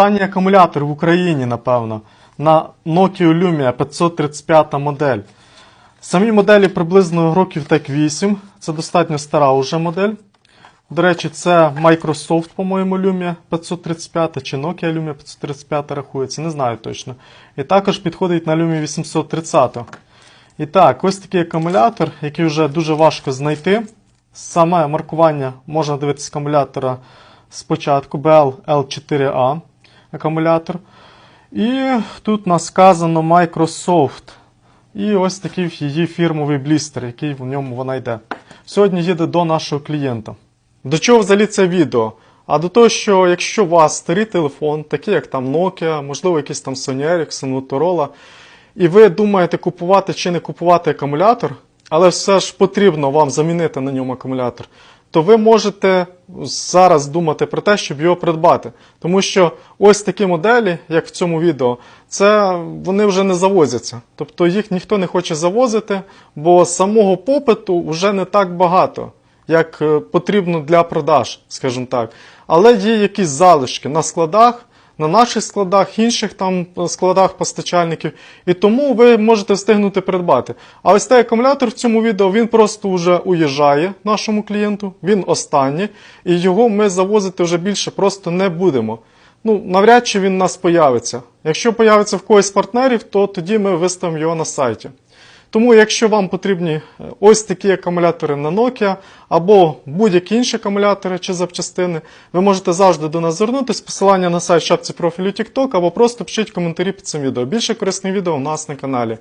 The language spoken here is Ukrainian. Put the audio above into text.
Останній акумулятор в Україні, напевно, на Nokia Lumia 535 модель. Самі моделі приблизно років так 8. Це достатньо стара уже модель. До речі, це Microsoft, по-моєму, Lumia 535 чи Nokia Lumia 535 рахується, не знаю точно. І також підходить на Lumia 830. І так, ось такий акумулятор, який вже дуже важко знайти. Саме маркування можна дивитися акумулятора спочатку BL L4A акумулятор. І тут нас сказано Microsoft. І ось такий її фірмовий блістер, який в ньому вона йде. Сьогодні їде до нашого клієнта. До чого взагалі це відео? А до того, що якщо у вас старий телефон, такий як там Nokia, можливо, якийсь там Sony Ericsson, Motorola, і ви думаєте купувати чи не купувати акумулятор, але все ж потрібно вам замінити на ньому акумулятор, то ви можете зараз думати про те, щоб його придбати. Тому що ось такі моделі, як в цьому відео, це вони вже не завозяться. Тобто їх ніхто не хоче завозити, бо самого попиту вже не так багато як е, потрібно для продаж, скажімо так. Але є якісь залишки на складах, на наших складах, інших там складах постачальників, і тому ви можете встигнути придбати. А ось цей акумулятор в цьому відео він просто вже уїжджає нашому клієнту, він останній, і його ми завозити вже більше просто не будемо. Ну, навряд чи він у нас появиться. Якщо появиться в когось з партнерів, то тоді ми виставимо його на сайті. Тому, якщо вам потрібні е, ось такі акумулятори на Nokia або будь-які інші акумулятори чи запчастини, ви можете завжди до нас звернутися. Посилання на сайт шапці профілю TikTok або просто пишіть коментарі під цим відео. Більше корисних відео у нас на каналі.